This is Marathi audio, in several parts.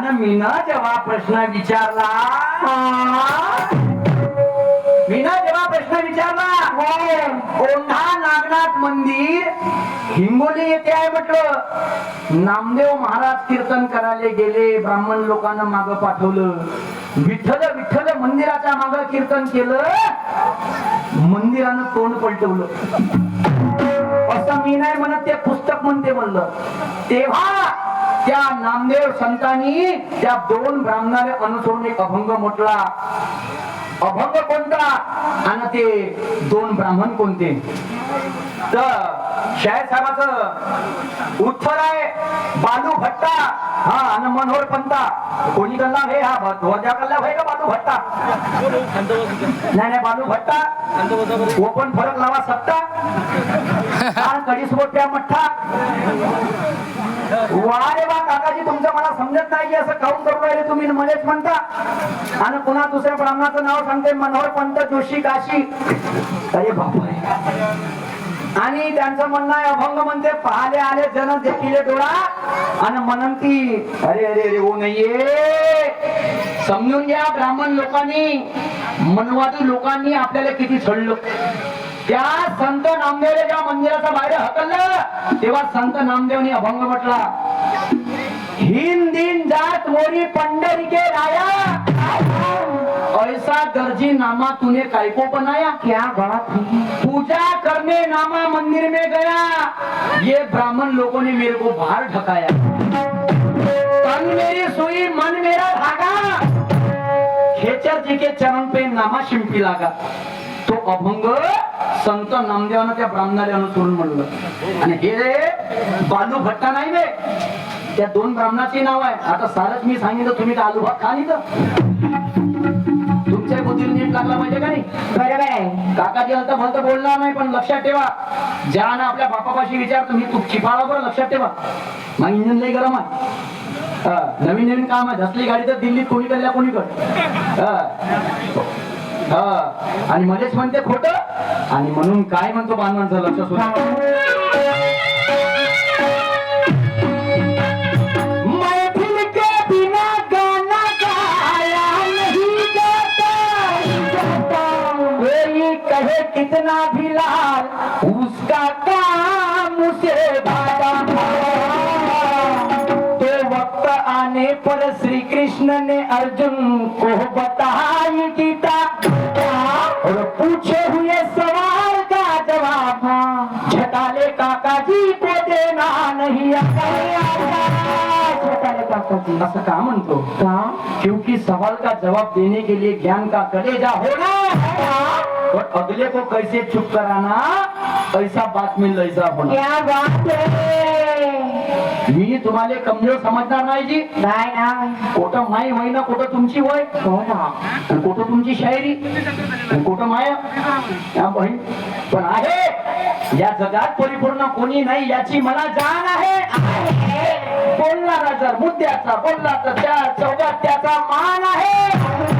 आणि मीनं जेव्हा प्रश्न विचारला मीनं जेव्हा प्रश्न विचारला कोंढा नागनाथ मंदिर हिंगोली येथे आहे म्हटलं. नामदेव महाराज कीर्तन करायला गेले ब्राह्मण लोकांना माग पाठवलं. विठ्ठल विठ्ठल मंदिराच्या माग कीर्तन केलं. मंदिरानं तोंड पलटवलं. असं मी नाही म्हणत ते पुस्तक म्हणते म्हणलं. तेव्हा त्या नामदेव संतांनी त्या दोन ब्राह्मणाला अनुसरून एक अभंग म्हटला. अभंग कोणता? आणि ते दोन ब्राह्मण कोणते? तर शाहीर साहेबाचं उत्तर आहे बालू भट्टा. हा आणि मनोहर पंता. कोणी कल्ला हे? हा ध्वजा कल्ला भाई का बालू भट्टा? नाही नाही बालू भट्टा. ओपन फरक लावा सत्ता. आणि कडीसोबत त्या मठ्ठा. वा रे वा काकाजी तुमचं मला समजत नाही असं काऊन करू राहिले तुम्ही? मध्येच म्हणता आणि पुन्हा दुसऱ्या ब्राह्मणाचं नाव सांगते मनोहर पंत जोशी काशी. अरे बापरे. आणि त्यांचं म्हणणं आहे अभंग म्हणते पाहले आले जन देखील डोळा. आणि म्हणती अरे अरे अरे हो नाहीये. समजून घ्या ब्राह्मण लोकांनी मनवादी लोकांनी आपल्याला किती सोडलं त्या संत नामदेवने ज्या मंदिराच्या बाहेर हकललं तेव्हा संत नामदेवनी अभंग म्हटला हिंद दिन जात मोरी पंडरी के राया. ऐसा दर्जी नामा तूने काय को बनाया? क्या बात पूजा करने नामा मंदिर में गया। ये ब्राह्मण लोगों ने मेरे को बाहर ढकाया। तन मेरी सुई मन मेरा धागा। खेचर जी के चरण पे नामा शिंपी लागा। तो अभंग संत नामदेवानं त्या ब्राह्मणाला अनुसरून म्हणलं. आणि हे बालू भट्टा नाही बे त्या दोन ब्राह्मणाचे नाव आहे. आता सारच मी सांगितलं तुम्ही तर आलू भात खा नाही तर. तुमच्या बुद्धीला नीट लागला पाहिजे का नाही? बरोबर आहे काकाजी आता भलत बोलणार नाही पण लक्षात ठेवा. ज्या ना आपल्या बापापाशी विचार तुम्ही तू चिपाळा बरं लक्षात ठेवा. मग इंजिन लई गरम आहे. नवीन नवीन काम आहे. धसली गाडी तर दिल्लीत कोणी कळल्या कोणी कळ आणि मध्येच म्हणते खोट. आणि म्हणून काय म्हणतो बांधवांचं लक्ष सुद्धा कहे कितना भी लाल उसका काम उसे भागा। तो वक्त आने पर श्री कृष्ण ने अर्जुन को बताई गीता। और पूछे हुए सवाल का जवाब छटाले काका जी को देना नहीं आता। छोटाले काकाजी असं का म्हणतो? क्योंकि सवाल का जवाब देने के लिए ज्ञान का कलेजा होना है। और अगले को कैसे चुप कराना? ऐसा बात में लैसा होना क्या बात है? मी तुम्हाला कमजोर समजणार नाही जी. नाही नाही कोटं माई होई ना कोटं तुमची वय हो ना. कोटं तुमची शायरी? कोटं माया? या बहीण. पण आहे. या जगात परिपूर्ण कोणी नाही याची मला जाण आहे. बोलणारा जर मुद्द्याचा बोलला तर त्या चौकात त्याचा मान आहे.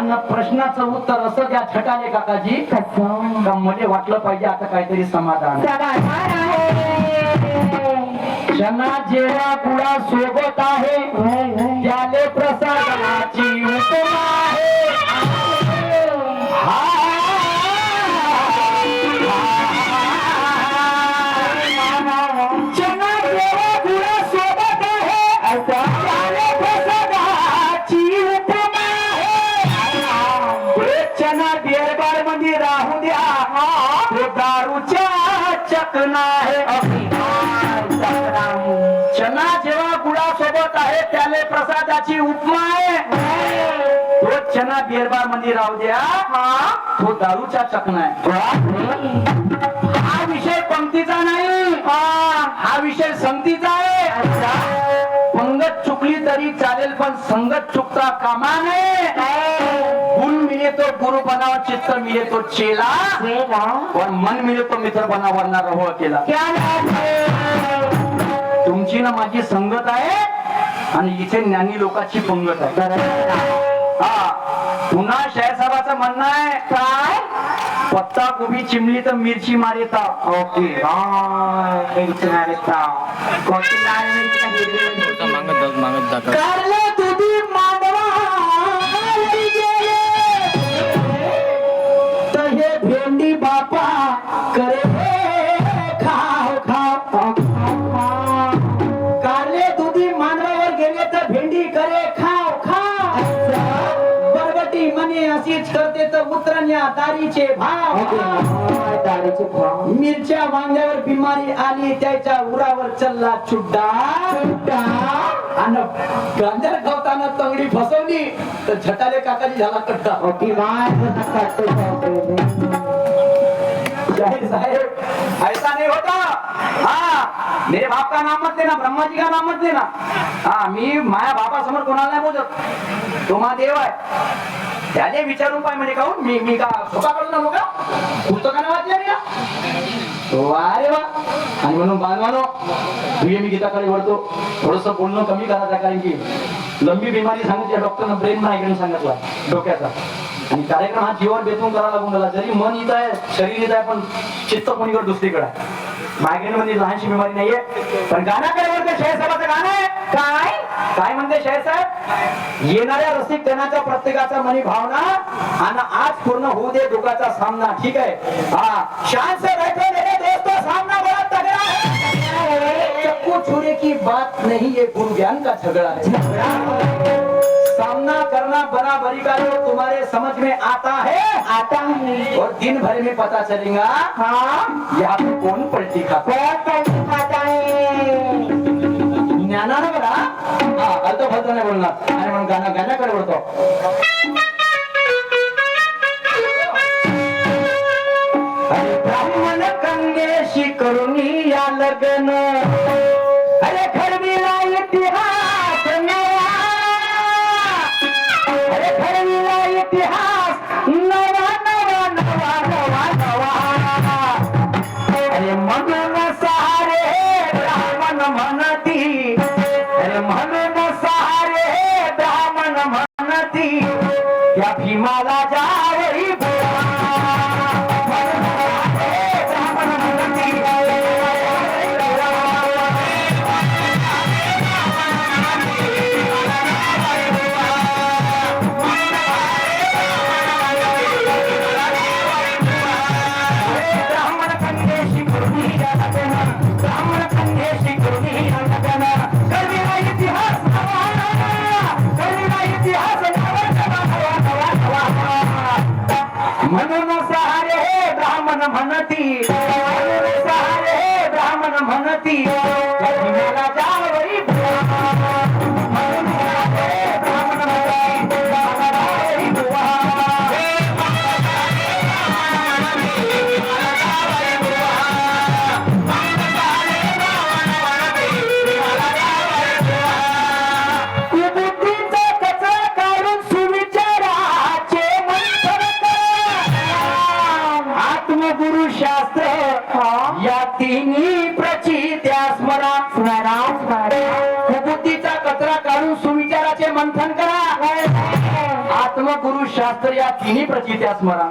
आणि प्रश्नाचं उत्तर असं द्या छटाले काकाजी का मध्ये वाटलं पाहिजे आता काहीतरी समाधान समाधान आहे क्षणा जेव्हा कुळा सोबत आहे. त्याले प्रसादाची उपमा आहे चना जेव्हा गुळासोबत आहे त्याले प्रसादाची उपमा आहे. तो चना बिअरबारमध्ये राहू द्या. तो दारूचा चकना आहे. हा विषय पंक्तीचा नाही. हा. विषय संगतीचा आहे. पंगत चुकली तरी चालेल पण संगत चुकता कामा नये. मिळे तो गुरु बनावा चित्त मिळे तो चेला. पण मन मिळे तो मित्र बनावरना रहो केला. क्या बात है? तुमची ना माझी संगत आहे आणि इथे ज्ञानी लोकांची पंगत आहे. हा पुन्हा शाहसाहेबाचं म्हणणं आहे. काय? पत्ता गोबी चिमली तर मिरची मारेता ओके. मिरची मारता कोणती लाल मिरची? मागत मागत अशीच करते तर उतरण्या दारीचे भाव. दारूचे भाव. मिरच्या वांग्यावर बिमारी आली त्याच्या उरावर चल्ला चुड्डा. आणि गांजर खावताना तंगडी फसवली तर झटाले काकाजी झाला कट्टा. साहेब ऐसा नहीं होता. हाँ मेरे बाप का नाम मत लेना ब्रह्मा जी का नाम मत लेना. हाँ मी माया बापा समोर कोणाला नाही बोलत. तो मा देव आहे. त्याने विचारून पाय म्हणे काहून? मी मी का स्वतः कडून का? पुस्तकानं वाचले का अरे वा आणि म्हणून बांधवानो तुझे मी गीताकडे वळतो. थोडस बोलणं कमी करायचं कारण की लंबी बिमारी सांगितली डॉक्टरनं ब्रेन मायग्रेन सांगितला डोक्याचा. आणि कार्यक्रम हा जीवन बेतून करावा लागून गेला जरी मन इथं आहे शरीर इथं आहे पण चित्त कोणीकडे? दुसरीकडे आहे. मायग्रेन म्हणजे लहानशी बिमारी नाहीये. पण गाण्याकडे म्हणते शहर साहेबाचं गाणं आहे. काय? काय म्हणते शहर साहेब? येणाऱ्या रसिक जनाच्या प्रत्येकाचा मनी भावना आणि आज पूर्ण होऊ दे दुःखाचा सामना. ठीक आहे? हा. शान से बैठे मेरे दोस्तों सामना बड़ा तगड़ा है चक्कू छुरे की बात नहीं ये गुरु ज्ञान का झगड़ा है सामना बराबरी का जो तुम्हारे समझ में आता है? आता है। और दिन भर में पता चलेगा हाँ। यहाँ पे कौन पलटी खाता है कौन पैसे खाता है ज्ञानानं बरा हा अर्ध फलत नाही बोलणार आणि म्हणून गाणं गाण्याकडे अरे ब्राह्मण कन्येशी करुणी या लग्न। शास्त्र या तिन्ही प्रचित्या स्मरा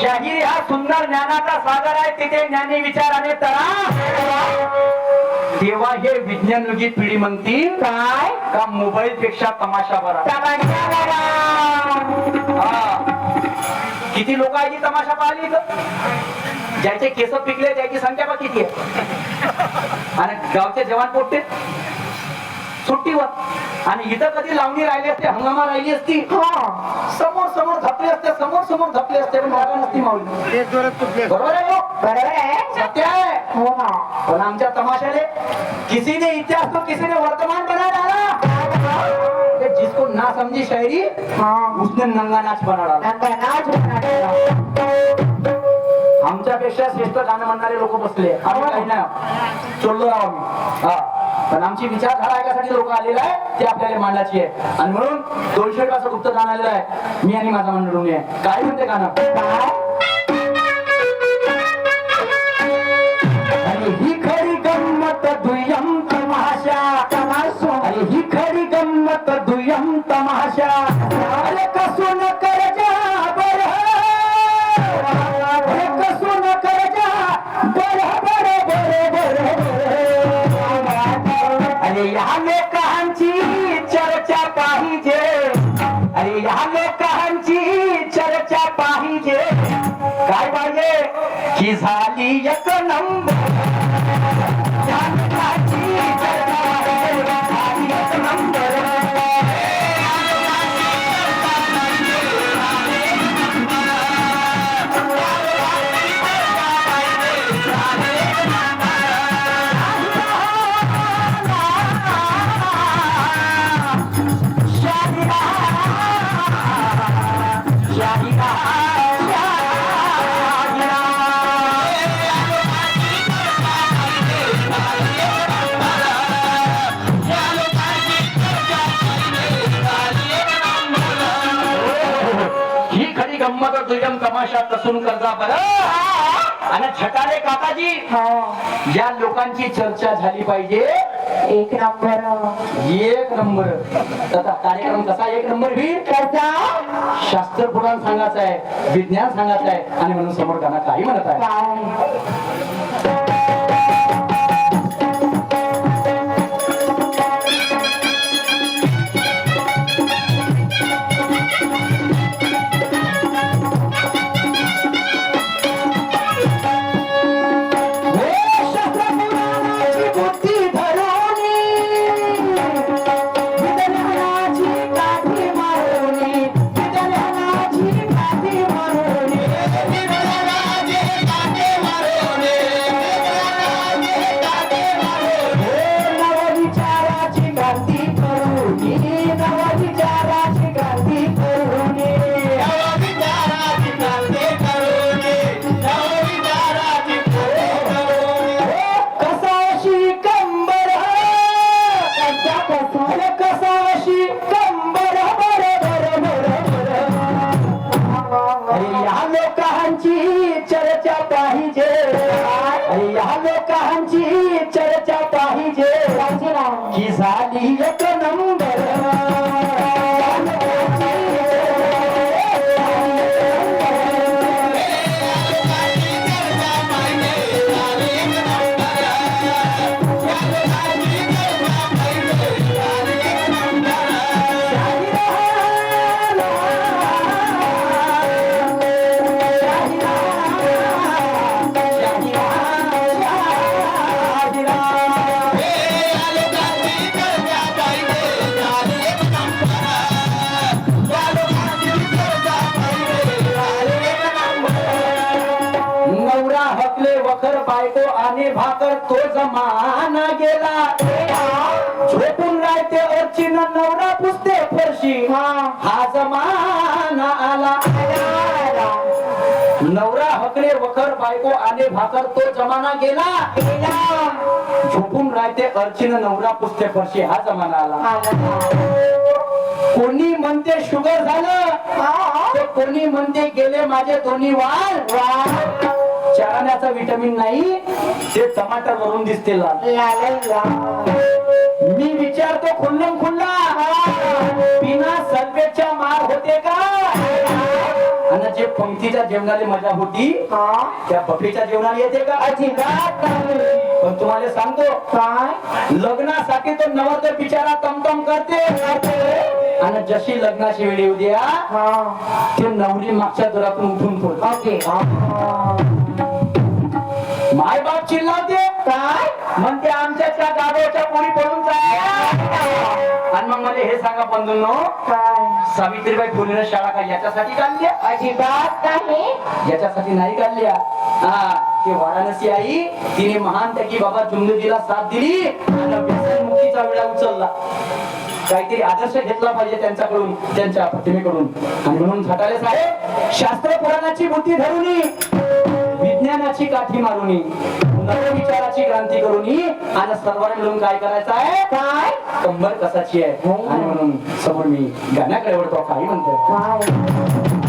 शाहीर हा सुंदर ज्ञानाचा सागर आहे तिथे ज्ञानी विचाराने तरा. तेव्हा हे विज्ञान युगीत पिढी म्हणतील. काय? का मोबाईल पेक्षा तमाशा बरा. किती लोक आहे तमाशा पाहिली ज्याचे केस पिकले त्याची संख्या बघ किती आहे. आणि गावचे जवान पोट्टे. सुट्टीवर. आणि इथं कधी लावणी राहिली असते हंगामा राहिली असती? हो. समोर समोर धपले असते समोर समोर धपले असते पण मागा नसती माऊली. बरोबर आहे हो? बरोबर आहे. सत्य आहे. हो पण आमच्या तमाशाले किसी ने इतिहास को किसी ने वर्तमान बना डाला जिसको ना समझी शायरी हाँ. उसने नंगा नाच बना डाला नाच. आमच्यापेक्षा श्रेष्ठ गाणं म्हणणारे लोक बसले. आम्ही काही नाही. चोरलो आम्ही. हा. पण आमची विचारधारा ऐकासाठी लोक आलेले आहे ते आपल्याला मांडायची आहे. आणि म्हणून दोनशे पासून गुप्त गाणं आलेलं आहे. मी आणि माझा मंडळून आहे काय म्हणते गाणं काय अरे ही खरी गंमत दुय्यम तमाशा तमाशा अरे ही खरी गंमत दुय्यम तमाशा अरे कसून की झाली एक नंबर तमाशा कसून करता बरं. आणि छटाले काकाजी हो. या लोकांची चर्चा झाली पाहिजे. एक नंबर. एक नंबर. तसा कार्यक्रम कसा एक नंबर होईल? कसा शास्त्र पुराण सांगायचं आहे विज्ञान सांगायचं आहे आणि म्हणून समोर गाणं काही म्हणत आहे. पाहिजे अरे या लोकांची चर्चा पाहिजे। पाहिजे ना। की झाली एक नंबर भाकर तो जमाना गेला. झोपून राहते अर्चिन नवरा पुसते फरशी. हा. जमाना आला. नवरा हकले वखर बायको आणि भाकर तो जमाना गेला. झोपून राहते अर्चिन नवरा पुसते फरशी. हा जमाना आला. कोणी म्हणते शुगर झालं कोणी म्हणते गेले माझे दोन्ही वाल. चराण्याचा विटामिन नाही ते टमाटर वरून दिसते मी विचारतो खुल्लम खुल्ला. बिना सल्फेटच्या मार होते का? आणि जे पंक्तीच्या जेवणाला मजा होती त्या बफेच्या जेवणाला येते का? अजिबात. पण तुम्हाला सांगतो काय? लग्नासाठी तो नवरदेव बिचारा तमतम करते. आणि जशी लग्नाची वेळ येऊ द्या हा. ते नवरी मागच्या दरातून उठून पडतो माय बाप चिल्लावते काय? म्हणते आमच्या त्या गावाच्या पोरी पडून आणि मग मला हे सांगा बंधूंनो काय? सावित्रीबाई फुलेनं शाळा काय याच्यासाठी काढल्या अजिबात नाही. याच्यासाठी नाही काढल्या हा ते वाराणसी आई तिने महान त्या की बाबा जुमनुजीला साथ दिली आणि व्यसनमुक्तीचा विडा उचलला. काहीतरी आदर्श घेतला पाहिजे त्यांच्याकडून त्यांच्या प्रतिमेकडून. आणि म्हणून झटाले साहेब शास्त्र पुराणाची बुद्धी धरूनी विज्ञानाची काठी मारूनी. विचाराची क्रांती करूनी. आज सर्वांनी मिळून काय करायचं आहे? काय? कंबर कसाची आहे. आणि म्हणून समोर मी गाण्याकडे वळतो. काही म्हणतो.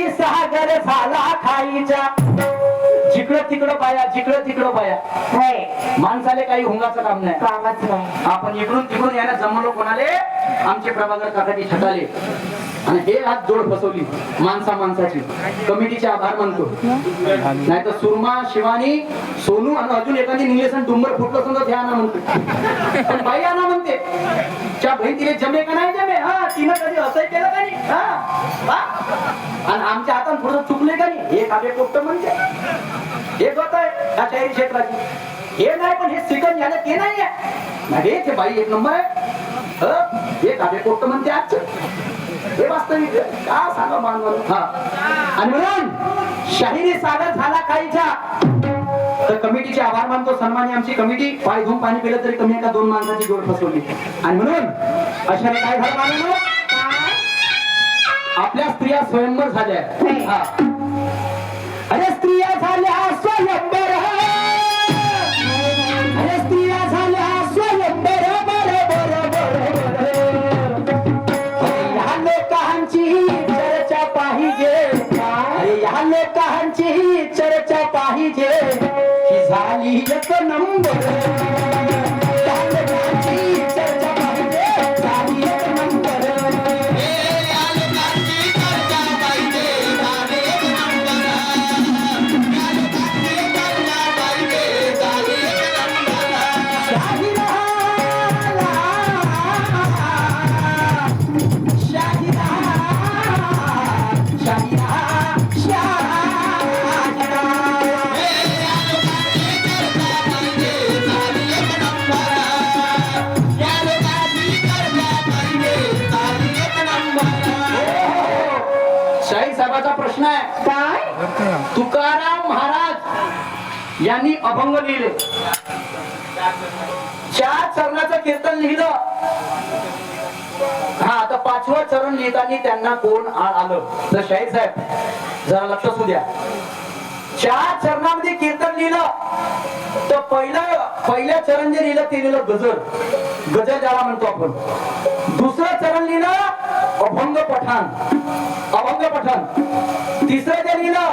शाहिरी सागर झाला खाईचा जिकडे तिकडं बाया जिकडं तिकडं बाया होय. माणसाले काही हुंगाचं काम नाही. कामच नाही. आपण इकडून तिकडून यायला जमलो कोणाले? आमचे प्रभाकर काकाची छटाले आणि हे हात जोड फसवली माणसा माणसाची. कमिटीचे आभार मानतो. नाही तर सुरमा शिवानी सोनू आणि अजून एखादी निलेसन डुंबर फुटलं समजा ते आणा म्हणते. पण बाई आणा म्हणते. त्या बहीण तिने जमे का नाही जमे? हा तिनं कधी असं केलं का नाही? आणि आमच्या हातात थोडं चुकले का नाही? हे काव्य कोट्ट म्हणते. हे होत आहे या शाहिरी क्षेत्राची. हे नाही पण हे सिकन झालं ते नाही आहे. रे, ते बाई एक नंबर आहे. हे? काव्य कोट्ट म्हणते आजचं. हे वास्तविक. का सांगा मानव हा. आणि म्हणून शाहिरी सागर झाला काहीचा तर कमिटीचे आभार मानतो सन्मानी आमची कमिटी. पाय धुवून पाणी पिलं तरी कमी एका दोन माणसाची जोड फसवली. आणि म्हणून अशाने काय झालं मानव आपल्या स्त्रिया स्वयंवर झाल्या. हा. अरे स्त्रिया झाल्या स्वयंवर. पाहिजे. अरे या लोकांची चर्चा पाहिजे. ही झाली एक नंबर. यांनी अभंग लिहिले. चार चरणाचं कीर्तन लिहिलं. हा आता पाचवं चरण लिहिताना त्यांना कोण आलं? तर शाहीर साहेब जरा लक्ष असू द्या. चार चरणामध्ये कीर्तन लिहिलं. तर पहिलं पहिल्या चरण जे लिहिलं ते लिहिलं गजर. गजर ज्याला म्हणतो आपण. दुसरं चरण लिहिलं अभंग पठाण अभंग पठाण तिसरं जे लिहिलं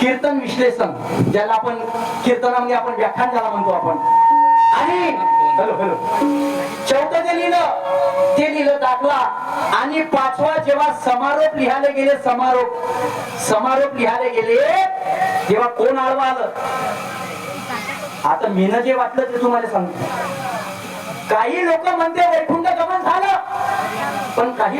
कीर्तन विश्लेषण ज्याला आपण कीर्तनामध्ये आपण व्याख्यान ज्याला म्हणतो आपण. आणि हॅलो हॅलो. चौथं जे लिहिलं ते लिहिलं दाखला. आणि पाचवा जेव्हा समारोप लिहायला गेले समारोप समारोप लिहायला गेले तेव्हा कोण आडवा आलं? आता मीनं जे वाटलं ते तुम्हाला सांगतो. काही लोक म्हणते वैकुंठ गमन झालं. पण काही